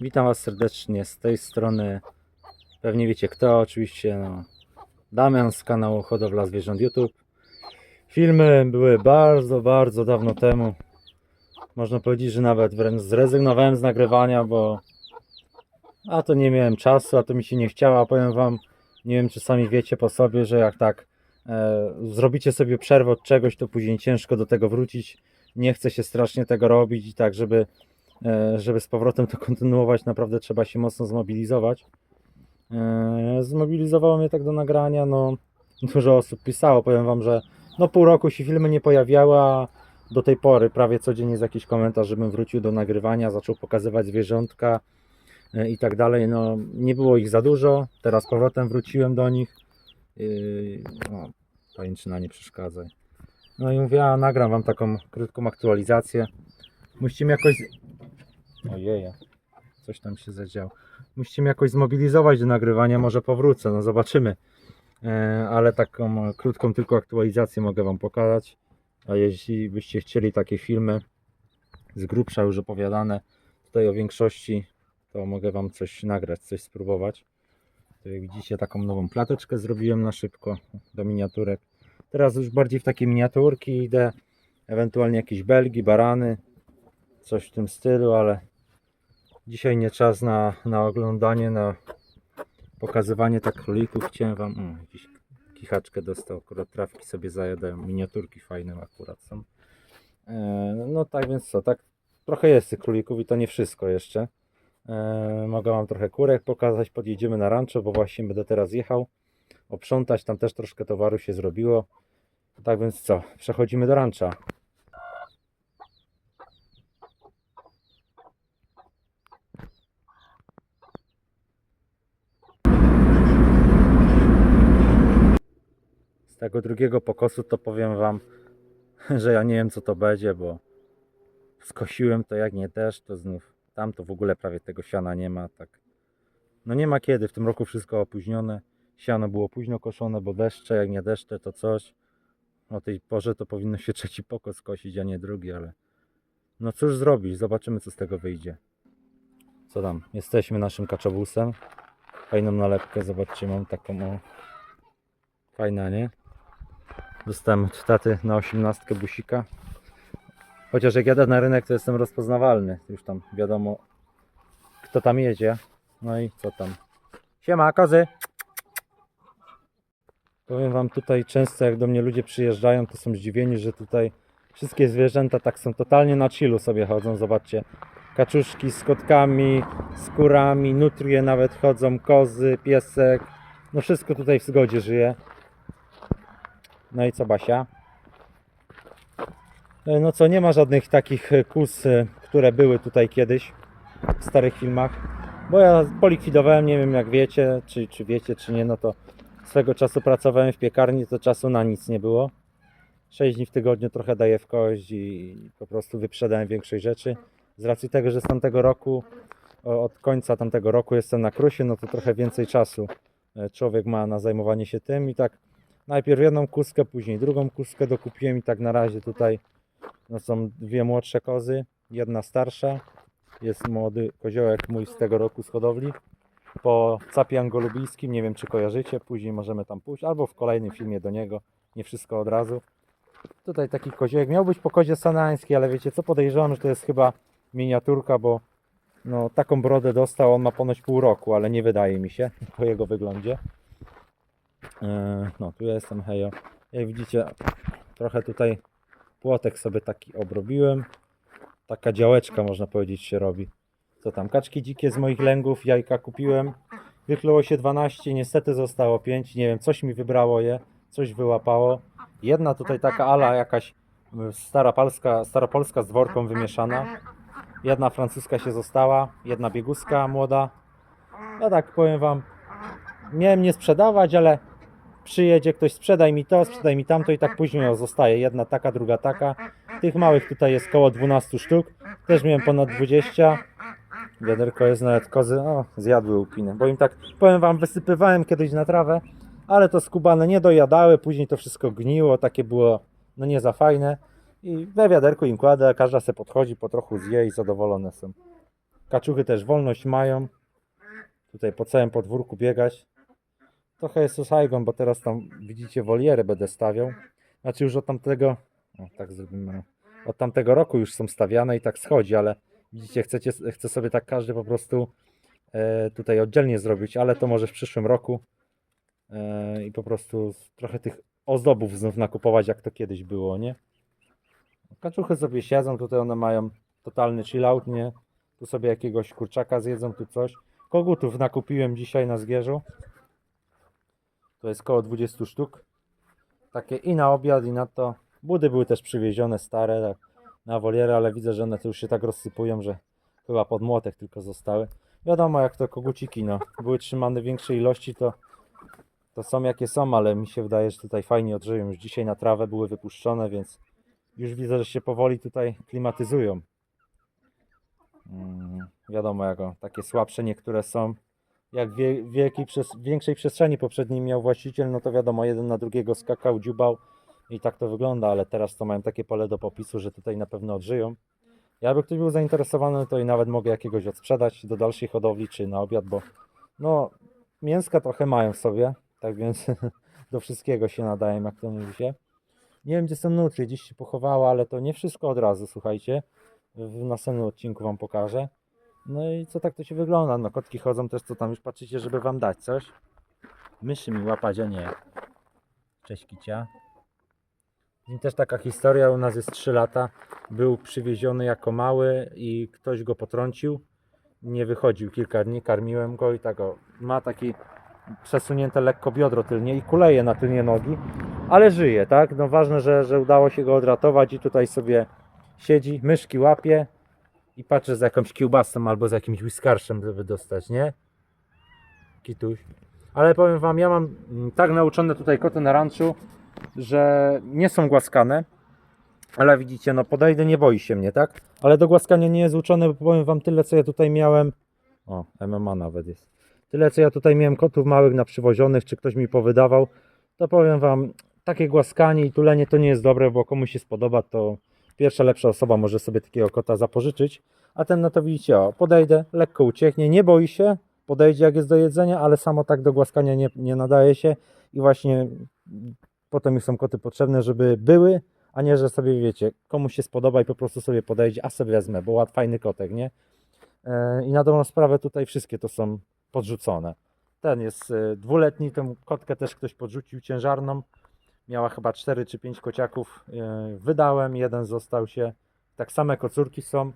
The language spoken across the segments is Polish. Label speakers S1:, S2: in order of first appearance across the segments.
S1: Witam Was serdecznie z tej strony. Pewnie wiecie kto, oczywiście no, Damian z kanału Hodowla Zwierząt YouTube. Filmy były bardzo, bardzo dawno temu. Można powiedzieć, że nawet wręcz zrezygnowałem z nagrywania, bo a to nie miałem czasu, a to mi się nie chciało. A powiem Wam, nie wiem czy sami wiecie po sobie, że jak tak e, zrobicie sobie przerwę od czegoś, to później ciężko do tego wrócić. Nie chce się strasznie tego robić i tak, żeby żeby z powrotem to kontynuować, naprawdę trzeba się mocno zmobilizować. E, Zmobilizowało mnie tak do nagrania, no dużo osób pisało, powiem Wam, że no pół roku się filmy nie pojawiały, a do tej pory prawie codziennie jest jakiś komentarz, żebym wrócił do nagrywania, zaczął pokazywać zwierzątka e, i tak dalej, no nie było ich za dużo, teraz z powrotem wróciłem do nich, no, pajęczyna nie przeszkadzaj. No i mówię, a nagram Wam taką krótką aktualizację. Musicie mi jakoś Ojej, coś tam się zadziało. Musicie mnie jakoś zmobilizować do nagrywania, może powrócę, no zobaczymy. E, ale taką krótką tylko aktualizację mogę Wam pokazać. A jeśli byście chcieli takie filmy z grubsza już opowiadane, tutaj o większości, to mogę Wam coś nagrać, coś spróbować. Tu jak widzicie, taką nową plateczkę zrobiłem na szybko do miniaturek. Teraz już bardziej w takie miniaturki idę, ewentualnie jakieś belgi, barany, coś w tym stylu, ale dzisiaj nie czas na, na oglądanie, na pokazywanie tak królików. Chciałem wam, o, jakiś kichaczkę dostał, akurat trawki sobie zajadają, miniaturki fajne akurat są. E, no tak więc co, tak trochę jest tych królików i to nie wszystko jeszcze. E, mogę wam trochę kurek pokazać, podjedziemy na rancho, bo właśnie będę teraz jechał oprzątać, tam też troszkę towaru się zrobiło. Tak więc co, przechodzimy do rancha. Tego drugiego pokosu to powiem wam, że ja nie wiem co to będzie, bo skosiłem to jak nie deszcz, to znów tam to w ogóle prawie tego siana nie ma, tak. No nie ma kiedy, w tym roku wszystko opóźnione. Siano było późno koszone, bo deszcze, jak nie deszcze to coś. O tej porze to powinno się trzeci pokos kosić, a nie drugi, ale no cóż zrobić, zobaczymy co z tego wyjdzie. Co tam, jesteśmy naszym kaczowusem. Fajną nalepkę, zobaczcie, mam taką o. Fajna, nie? Dostałem od taty na osiemnastkę busika. Chociaż jak jadę na rynek, to jestem rozpoznawalny. Już tam wiadomo, kto tam jedzie. No i co tam. Siema, kozy! Powiem wam tutaj często, jak do mnie ludzie przyjeżdżają, to są zdziwieni, że tutaj wszystkie zwierzęta tak są totalnie na chillu sobie chodzą. Zobaczcie, kaczuszki z kotkami, z kurami, nutrie nawet chodzą, kozy, piesek. No wszystko tutaj w zgodzie żyje. No i co Basia? E, No co, nie ma żadnych takich e, kus, e, które były tutaj kiedyś w starych filmach. Bo ja polikwidowałem, nie wiem jak wiecie, czy, czy wiecie, czy nie, no to swego czasu pracowałem w piekarni, to czasu na nic nie było. 6 dni w tygodniu trochę daję w kość i po prostu wyprzedałem większość rzeczy. Z racji tego, że z tamtego roku, od końca tamtego roku jestem na krusie, no to trochę więcej czasu człowiek ma na zajmowanie się tym i tak najpierw jedną kuskę, później drugą kuskę dokupiłem i tak na razie tutaj no są dwie młodsze kozy, jedna starsza, jest młody koziołek mój z tego roku z hodowli po capie angolubijskim, nie wiem czy kojarzycie, później możemy tam pójść, albo w kolejnym filmie do niego, nie wszystko od razu. Tutaj taki koziołek, miał być po kozie sanańskiej, ale wiecie co, podejrzewam, że to jest chyba miniaturka, bo no taką brodę dostał, on ma ponoć pół roku, ale nie wydaje mi się po jego wyglądzie. E, No, tu ja jestem hejo. Jak widzicie, trochę tutaj płotek sobie taki obrobiłem. Taka działeczka można powiedzieć się robi. Co tam, kaczki dzikie z moich lęgów, jajka kupiłem. Wykluło się 12, niestety zostało 5. Nie wiem, coś mi wybrało je, coś wyłapało. Jedna tutaj taka ala jakaś y, stara polska, staropolska z dworką wymieszana. Jedna francuska się została, jedna bieguska młoda. Ja tak powiem wam, miałem nie sprzedawać, ale przyjedzie ktoś, sprzedaj mi to, sprzedaj mi tamto i tak później zostaje jedna taka, druga taka. Tych małych tutaj jest koło 12 sztuk, też miałem ponad 20. Wiaderko jest nawet kozy, o, zjadły łupiny, bo im tak, powiem wam, wysypywałem kiedyś na trawę, ale to skubane nie dojadały, później to wszystko gniło, takie było, no nie za fajne. I we wiaderku im kładę, każda se podchodzi, po trochu zje i zadowolone są. Kaczuchy też wolność mają. Tutaj po całym podwórku biegać. Trochę jest hajgą, bo teraz tam widzicie woliery będę stawiał. Znaczy już od tamtego, o tak zrobimy, od tamtego roku już są stawiane i tak schodzi, ale widzicie, chcecie, chce sobie tak każdy po prostu e, tutaj oddzielnie zrobić, ale to może w przyszłym roku e, i po prostu trochę tych ozdobów znów nakupować, jak to kiedyś było, nie? Kaczuchy sobie siedzą, tutaj one mają totalny chillout, nie? Tu sobie jakiegoś kurczaka zjedzą, tu coś. Kogutów nakupiłem dzisiaj na zgierzu. To jest koło 20 sztuk. Takie i na obiad, i na to. Budy były też przywiezione, stare, tak, na wolierę, ale widzę, że one tu już się tak rozsypują, że chyba pod młotek tylko zostały. Wiadomo, jak to koguciki, no. Były trzymane w większej ilości, to, to są jakie są, ale mi się wydaje, że tutaj fajnie odżyją. Już dzisiaj na trawę były wypuszczone, więc już widzę, że się powoli tutaj klimatyzują. Mm, wiadomo, jako takie słabsze niektóre są. Jak wie, przez, większej przestrzeni poprzedniej miał właściciel, no to wiadomo, jeden na drugiego skakał, dziubał i tak to wygląda, ale teraz to mają takie pole do popisu, że tutaj na pewno odżyją. Jakby ktoś był zainteresowany, to i nawet mogę jakiegoś odsprzedać do dalszej hodowli czy na obiad, bo no mięska trochę mają w sobie, tak więc do wszystkiego się nadają, jak to mówi się. Nie wiem, gdzie są nutrie, gdzieś się pochowała, ale to nie wszystko od razu, słuchajcie. W następnym odcinku Wam pokażę. No i co tak to się wygląda? No kotki chodzą też, co tam już patrzycie, żeby Wam dać coś. Myszy mi łapać, a nie. Cześć kicia. I też taka historia, u nas jest 3 lata. Był przywieziony jako mały i ktoś go potrącił. Nie wychodził kilka dni, karmiłem go i tak o, ma taki przesunięte lekko biodro tylnie i kuleje na tylnie nogi, ale żyje, tak? No ważne, że, że udało się go odratować i tutaj sobie siedzi, myszki łapie i patrzy za jakąś kiełbasą albo za jakimś whiskarszem, żeby dostać, nie? Kituś. Ale powiem wam, ja mam mm, tak nauczone tutaj koty na ranczu, że nie są głaskane, ale widzicie, no podejdę, nie boi się mnie, tak? Ale do głaskania nie jest uczone, bo powiem wam tyle, co ja tutaj miałem. O, MMA nawet jest. Tyle, co ja tutaj miałem kotów małych na przywozionych, czy ktoś mi powydawał, to powiem wam, takie głaskanie i tulenie to nie jest dobre, bo komuś się spodoba, to pierwsza lepsza osoba może sobie takiego kota zapożyczyć, a ten no to widzicie, o, podejdę, lekko ucieknie, nie boi się, podejdzie jak jest do jedzenia, ale samo tak do głaskania nie, nie nadaje się i właśnie potem już są koty potrzebne, żeby były, a nie, że sobie wiecie, komuś się spodoba i po prostu sobie podejdzie, a sobie wezmę, bo ład fajny kotek, nie? E, I na dobrą sprawę tutaj wszystkie to są podrzucone. Ten jest e, dwuletni, tę kotkę też ktoś podrzucił ciężarną. Miała chyba 4 czy 5 kociaków. e, Wydałem, jeden został się. Tak same kocurki są.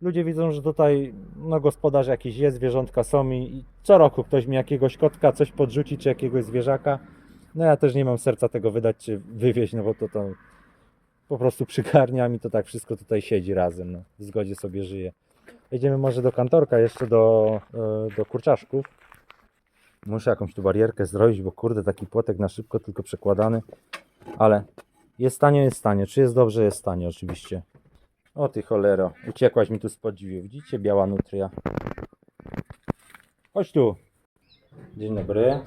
S1: Ludzie widzą, że tutaj no, gospodarz jakiś jest, zwierzątka są i, co roku ktoś mi jakiegoś kotka coś podrzuci, czy jakiegoś zwierzaka. No ja też nie mam serca tego wydać, czy wywieźć, no bo to, to po prostu przygarnia mi to tak wszystko tutaj siedzi razem. No. W zgodzie sobie żyje. Jedziemy może do kantorka, jeszcze do, e, do kurczaszków. Muszę jakąś tu barierkę zrobić, bo kurde, taki płotek na szybko, tylko przekładany. Ale jest tanie, jest tanie. Czy jest dobrze? Jest tanie oczywiście. O ty cholero, uciekłaś mi tu z podziwu. Widzicie, biała nutria. Chodź tu. Dzień dobry.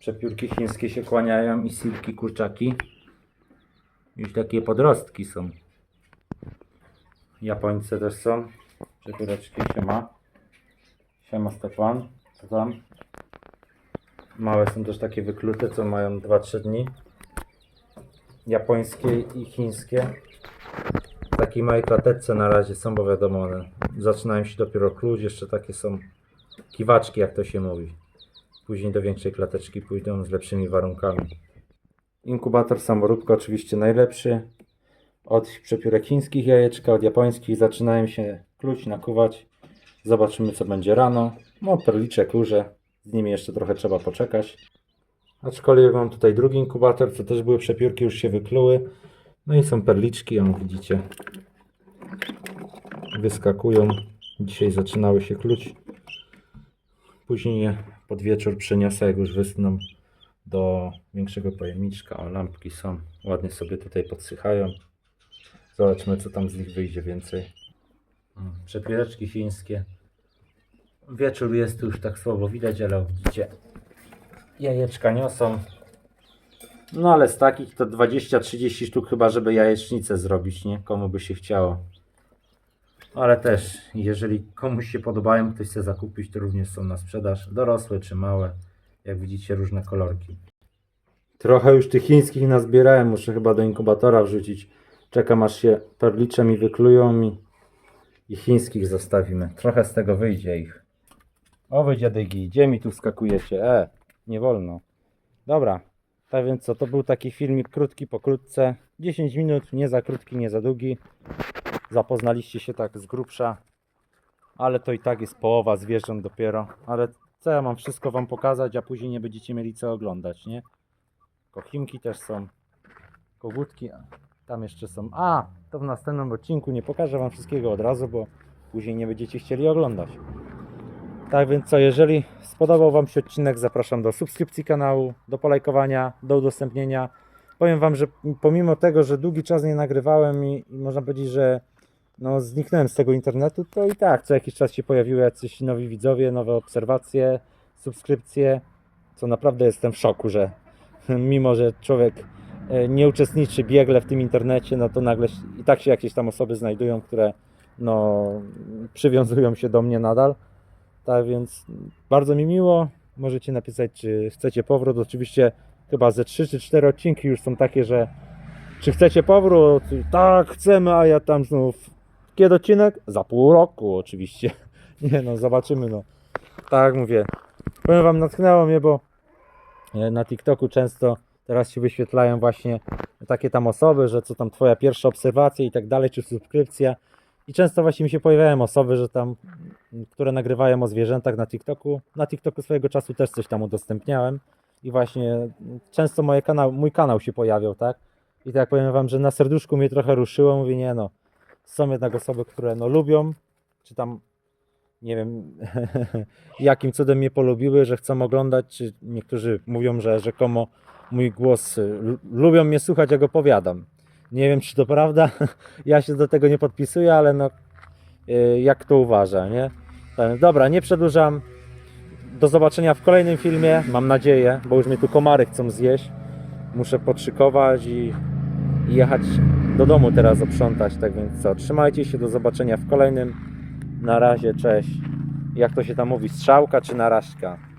S1: Przepiórki chińskie się kłaniają i silki kurczaki. Już takie podrostki są. Japońcy też są. Przepióreczki siema. Siema Stefan. Tam? Małe są też takie wyklute, co mają 2-3 dni. Japońskie i chińskie. W takiej małej klateczce na razie są, bo wiadomo, one zaczynają się dopiero kluć. Jeszcze takie są kiwaczki, jak to się mówi. Później do większej klateczki pójdą z lepszymi warunkami. Inkubator samoróbka oczywiście najlepszy. Od przepiórek chińskich jajeczka, od japońskich zaczynają się kluć, nakuwać. Zobaczymy co będzie rano. No perliczek kluże. Z nimi jeszcze trochę trzeba poczekać. Aczkolwiek mam tutaj drugi inkubator, co też były przepiórki, już się wykluły. No i są perliczki, o widzicie. Wyskakują. Dzisiaj zaczynały się kluć. Później je pod wieczór przeniosę, jak już wysną do większego pojemniczka. O, lampki są. Ładnie sobie tutaj podsychają. Zobaczmy, co tam z nich wyjdzie więcej. Przepióreczki chińskie. Wieczór jest już tak słabo widać, ale widzicie, jajeczka niosą. No ale z takich to 20-30 sztuk chyba, żeby jajecznicę zrobić, nie? Komu by się chciało. Ale też, jeżeli komuś się podobają, ktoś chce zakupić, to również są na sprzedaż. Dorosłe czy małe. Jak widzicie, różne kolorki. Trochę już tych chińskich nazbierałem, muszę chyba do inkubatora wrzucić. Czekam aż się perlicze mi wyklują i, i chińskich zostawimy. Trochę z tego wyjdzie ich. O wy dziadygi, gdzie mi tu skakujecie? E, nie wolno. Dobra, tak więc co, to był taki filmik krótki, pokrótce. 10 minut, nie za krótki, nie za długi. Zapoznaliście się tak z grubsza, ale to i tak jest połowa zwierząt dopiero. Ale co ja mam wszystko wam pokazać, a później nie będziecie mieli co oglądać, nie? Kochimki też są, kogutki, tam jeszcze są. A, to w następnym odcinku nie pokażę wam wszystkiego od razu, bo później nie będziecie chcieli oglądać. Tak więc co, jeżeli spodobał Wam się odcinek, zapraszam do subskrypcji kanału, do polajkowania, do udostępnienia. Powiem Wam, że pomimo tego, że długi czas nie nagrywałem i, i można powiedzieć, że no, zniknąłem z tego internetu, to i tak co jakiś czas się pojawiły jacyś nowi widzowie, nowe obserwacje, subskrypcje, co naprawdę jestem w szoku, że mimo, że człowiek e, nie uczestniczy biegle w tym internecie, no to nagle i tak się jakieś tam osoby znajdują, które no, przywiązują się do mnie nadal. Tak więc bardzo mi miło. Możecie napisać, czy chcecie powrót. Oczywiście chyba ze 3 czy 4 odcinki już są takie, że czy chcecie powrót? Tak, chcemy, a ja tam znów. Kiedy odcinek? Za pół roku oczywiście. Nie no, zobaczymy no. Tak mówię. Powiem wam, natknęło mnie, bo e, na TikToku często teraz się wyświetlają właśnie takie tam osoby, że co tam twoja pierwsza obserwacja i tak dalej, czy subskrypcja. I często właśnie mi się pojawiają osoby, że tam, które nagrywają o zwierzętach na TikToku. Na TikToku swojego czasu też coś tam udostępniałem. I właśnie często moje kanał, mój kanał się pojawiał, tak? I tak powiem wam, że na serduszku mnie trochę ruszyło. Mówię, nie no, są jednak osoby, które no lubią, czy tam nie wiem jakim cudem mnie polubiły, że chcą oglądać, czy niektórzy mówią, że rzekomo mój głos y, lu- lubią mnie słuchać, jak opowiadam. Nie wiem, czy to prawda. Ja się do tego nie podpisuję, ale no y, jak to uważa, nie? Tak, Dobra, nie przedłużam. Do zobaczenia w kolejnym filmie, mam nadzieję, bo już mnie tu komary chcą zjeść. Muszę podszykować i, i jechać do domu teraz oprzątać, tak więc co, trzymajcie się, do zobaczenia w kolejnym. Na razie, cześć. Jak to się tam mówi, strzałka czy narażka?